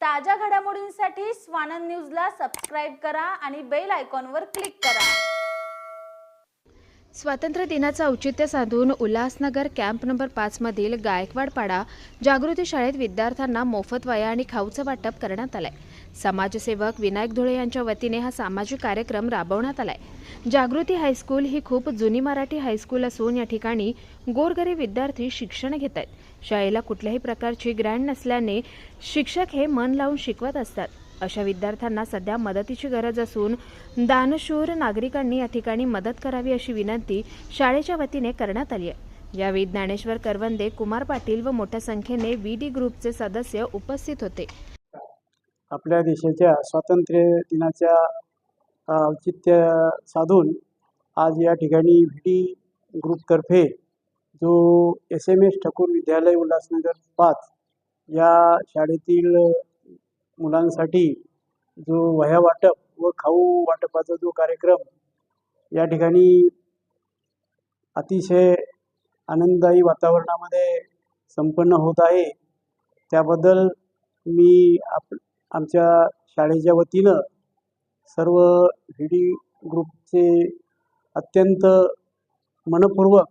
ताज्या घडामोडींसाठी स्वानंद न्यूजला सबस्क्राईब करा आणि बेल आयकॉनवर क्लिक करा. स्वातंत्र्य दिनाचं औचित्य साधून उल्हासनगर कॅम्प नंबर पाचमधील गायकवाडपाडा जागृती शाळेत विद्यार्थ्यांना मोफत वया आणि खाऊचं वाटप करण्यात आलंय. समाजसेवक विनायक धुळे यांच्या वतीने हा सामाजिक कार्यक्रम राबवण्यात आलाय. जागृती हायस्कूल ही खूप जुनी मराठी हायस्कूल असून या ठिकाणी गोरगरीब विद्यार्थी शिक्षण घेत आहेत शाळेला कुठल्याही प्रकारची ग्रँड नसल्याने शिक्षक हे मन लावून शिकवत असतात. अशा विद्यार्थ्यांना सध्या मदतीची गरज असून दानशूर नागरिकांनी या ठिकाणी मदत करावी अशी विनंती शाळेच्या वतीने करण्यात आली आहे. यावेळी ज्ञानेश्वर करवंदे कुमार पाटील व मोठ्या संख्येने व्ही डी ग्रुपचे सदस्य उपस्थित होते. आपल्या देशाच्या स्वातंत्र्य दिनाच्या औचित्य साधून आज या ठिकाणी व्ही डी ग्रुपतर्फे जो एस एम एस ठाकूर विद्यालय उल्हासनगर पाच या शाळेतील मुलांसाठी जो वह्या वाटप व खाऊ वाटपाचा जो कार्यक्रम या ठिकाणी अतिशय आनंददायी वातावरणामध्ये संपन्न होत आहे. त्याबद्दल मी आप आमच्या शाळेच्या वतीनं सर्व व्हिडी ग्रुपचे अत्यंत मनपूर्वक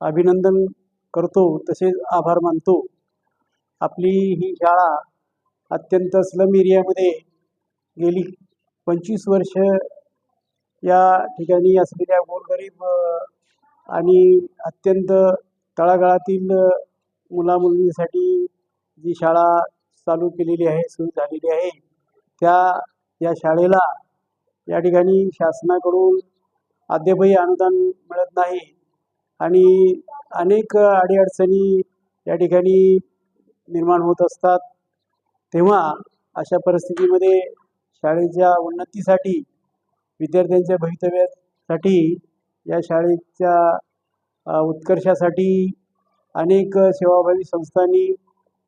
अभिनंदन करतो तसेच आभार मानतो. आपली ही शाळा अत्यंत स्लम एरियामध्ये गेली. पंचवीस वर्ष या ठिकाणी असलेल्या गोरगरीब आणि अत्यंत तळागाळातील मुलामुलींसाठी जी शाळा चालू केलेली आहे सुरू झालेली आहे. त्या या शाळेला या ठिकाणी शासनाकडून अद्यापही अनुदान मिळत नाही आणि अनेक अडीअडचणी या ठिकाणी निर्माण होत असतात. तेव्हा अशा परिस्थितीमध्ये शाळेच्या उन्नतीसाठी विद्यार्थ्यांच्या भवितव्यासाठी या शाळेच्या उत्कर्षासाठी अनेक सेवाभावी संस्थांनी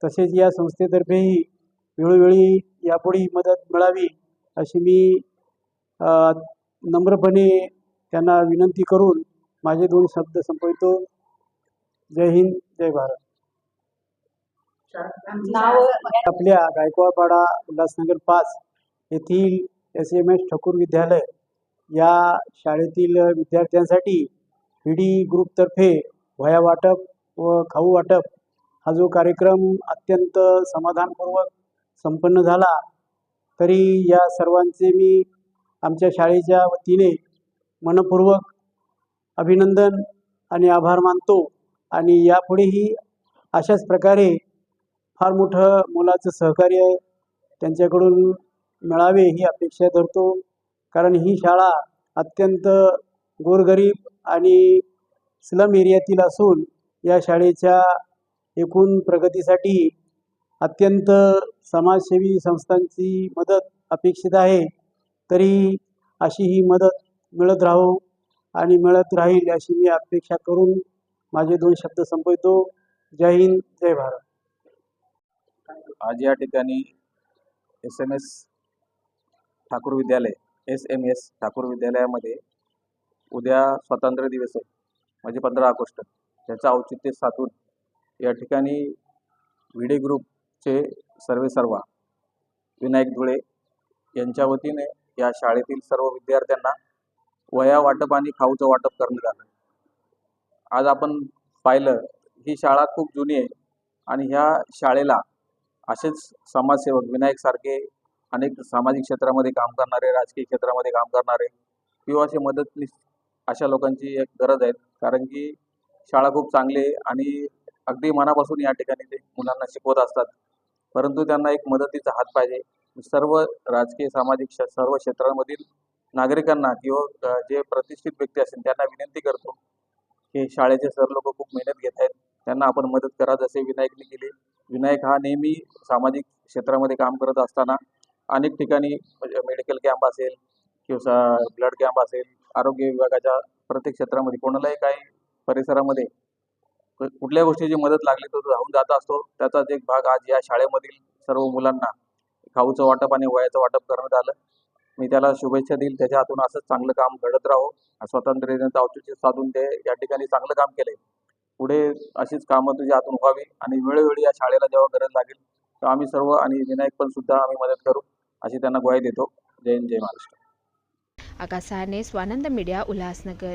तसेच या संस्थेतर्फेही वेळोवेळी यापुढेही मदत मिळावी अशी मी नम्रपणे त्यांना विनंती करून माझे दोन शब्द संपवितो. जय हिंद जय भारत. आपल्या गायकवाडपाडा उल्हासनगर पाच येथील एस एम एस ठाकूर विद्यालय या शाळेतील विद्यार्थ्यांसाठी व्ही डी ग्रुपतर्फे वह्या वाटप व खाऊ वाटप हा जो कार्यक्रम अत्यंत समाधानपूर्वक संपन्न झाला तरी या सर्वांचे मी आमच्या शाळेच्या वतीने मनपूर्वक अभिनंदन आणि आभार मानतो. आणि यापुढेही अशाच प्रकारे फार मोठं मुलाचं सहकार्य त्यांच्याकडून मिळावे ही अपेक्षा धरतो. कारण ही शाळा अत्यंत गोरगरीब आणि स्लम एरियातील असून या शाळेच्या एकूण प्रगतीसाठी अत्यंत समाजसेवी संस्थांची मदत अपेक्षित आहे. तरी अशी ही मदत मिळत राहो आणि मिळत राहील अशी मी अपेक्षा करून माझे दोन शब्द संपवतो. जय हिंद जय भारत. आज या ठिकाणी एस एम एस ठाकूर विद्यालय एस एम एस ठाकूर विद्यालयामध्ये उद्या स्वातंत्र्य दिवस आहे. म्हणजे पंधरा ऑगस्ट. त्याचं औचित्य साधून या ठिकाणी व्हिडे ग्रुपचे सर्वे सर्वा विनायक धुळे यांच्या वतीने या शाळेतील सर्व विद्यार्थ्यांना वया वाटप आणि खाऊचं वाटप करण्यात आलं आज आपण पाहिलं ही शाळा खूप जुनी आहे आणि ह्या शाळेला असेच समाजसेवक विनायक सारखे अनेक सामाजिक क्षेत्रामध्ये काम करणारे राजकीय क्षेत्रामध्ये काम करणारे किंवा असे मदतनीस अशा लोकांची एक गरज आहे. कारण की शाळा खूप चांगली आहे आणि अगदी मनापासून या ठिकाणी ते मुलांना शिकवत असतात. परंतु त्यांना एक मदतीचा हात पाहिजे. सर्व राजकीय सामाजिक क्ष- सर्व क्षेत्रांमधील नागरिकांना किंवा जे प्रतिष्ठित व्यक्ती असतील त्यांना विनंती करतो की शाळेचे सर लोक खूप मेहनत घेत आहेत. त्यांना आपण मदत करा. जसे विनायकने केली. विनायक हा नेहमी सामाजिक क्षेत्रामध्ये काम करत असताना अनेक ठिकाणी म्हणजे मेडिकल कॅम्प असेल किंवा ब्लड कॅम्प असेल आरोग्य विभागाच्या प्रत्येक क्षेत्रामध्ये कोणालाही काही परिसरामध्ये कुठल्या गोष्टीची मदत लागली तर तो धावून जात असतो त्याचाच एक भाग आज या शाळेमधील सर्व मुलांना खाऊचं वाटप आणि वयाचं वाटप करण्यात आलं. मी त्याला शुभेच्छा देईल. त्याच्या हातून असंच चांगलं काम घडत राहो. स्वातंत्र्य औचित्य साधून ते या ठिकाणी चांगलं काम केले पुढे अशीच कामं तुझ्या हातून व्हावी आणि वेळोवेळी या शाळेला जेव्हा गरज लागेल तर आम्ही सर्व आणि विनायक पण सुद्धा आम्ही मदत करू अशी त्यांना ग्वाही देतो. जय जय महाराष्ट्र. आकाश सहाने स्वानंद मीडिया उल्हासनगर.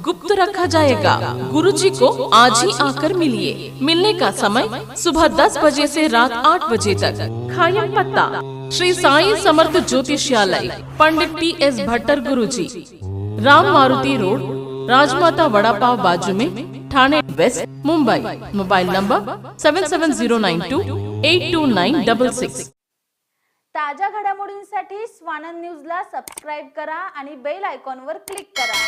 गुप्त रखा जाएगा। गुरु जी को आज ही आकर मिलिए। मिलने का समय सुबह 10 बजे से रात 8 बजे तक। खायम पत्ता। Shri Sai Samarth ज्योतिषालय। Pandit T S Bhattar Guru ji Ram Maruti road Rajmata vada pav बाजू में Thane west Mumbai. Mobile number seven seven zero nine two eight two nine double six. ताज्या घडामोडींसाठी स्वानंद न्यूजला सबस्क्राईब करा आणि बेल आयकॉनवर क्लिक करा.